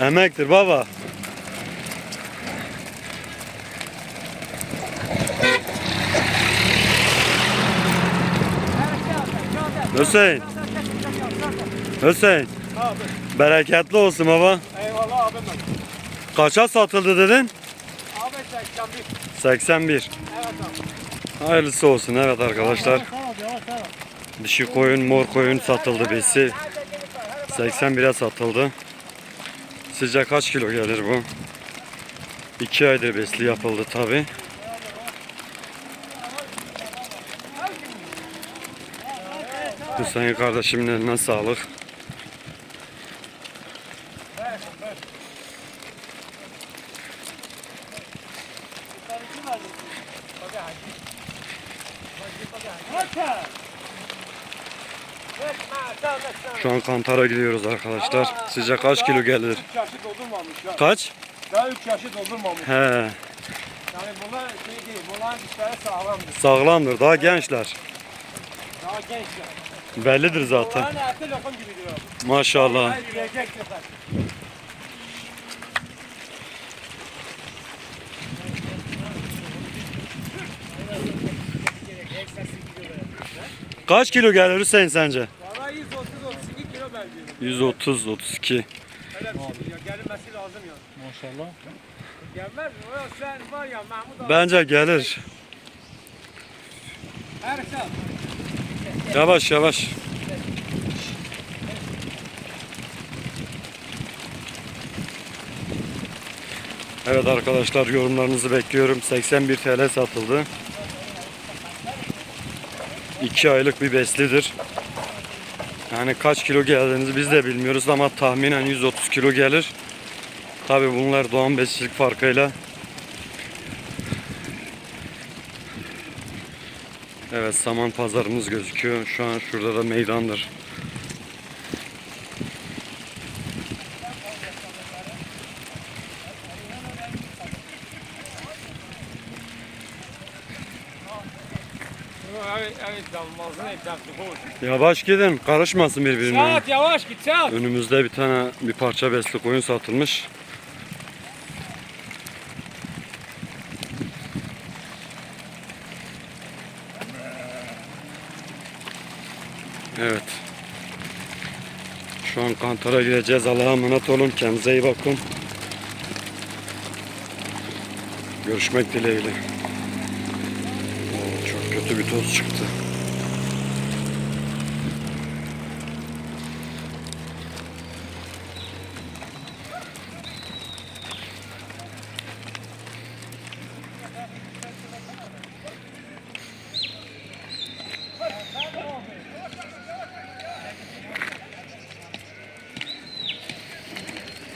Emektir baba. Hüseyin. Hüseyin. Abi. Bereketli olsun baba. Eyvallah abim. Kaça satıldı dedin? Abi 81. 81. Evet abi. Hayırlısı olsun evet arkadaşlar. Dişi koyun, mor koyun satıldı besi. 81'e satıldı. Sizce kaç kilo gelir bu? 2 aydır besli yapıldı tabi. Hüseyin kardeşimin eline sağlık. Şu an Kantar'a gidiyoruz arkadaşlar. Sizce kaç kilo gelir? 3 yaşı doldurmamış ya. Kaç? Daha 3 yaşı doldurmamış. He, Yani bunlar şey değil, bunların dişleri sağlamdır. sağlamdır. Daha gençler. Daha gençler. Bellidir zaten. Bunların eti lokum gibidir abi. Maşallah. Kaç kilo gelir Hüseyin sence? 130 32. Öyle bir şey ya. Gelmesi lazım ya. Maşallah. Gelmez mi? O sen var ya Mahmut abi. Bence gelir. Her şey. Yavaş yavaş. Evet arkadaşlar yorumlarınızı bekliyorum. 81 TL satıldı. 2 aylık bir beslidir. Yani kaç kilo geldiğinizi biz de bilmiyoruz ama tahminen 130 kilo gelir. Tabi bunlar doğan besicilik farkıyla. Evet saman pazarımız gözüküyor. Şu an şurada da meydandır. Evet, evet, damlasını ekletti. Hoş. Yavaş gidin karışmasın birbirine. Saat yavaş git saat. Önümüzde bir tane bir parça besli koyun satılmış. Evet. Şu an kantara gideceğiz. Allah'a emanet olun. Kendinize iyi bakın. Görüşmek dileğiyle. Oo, çok kötü bir toz çıktı.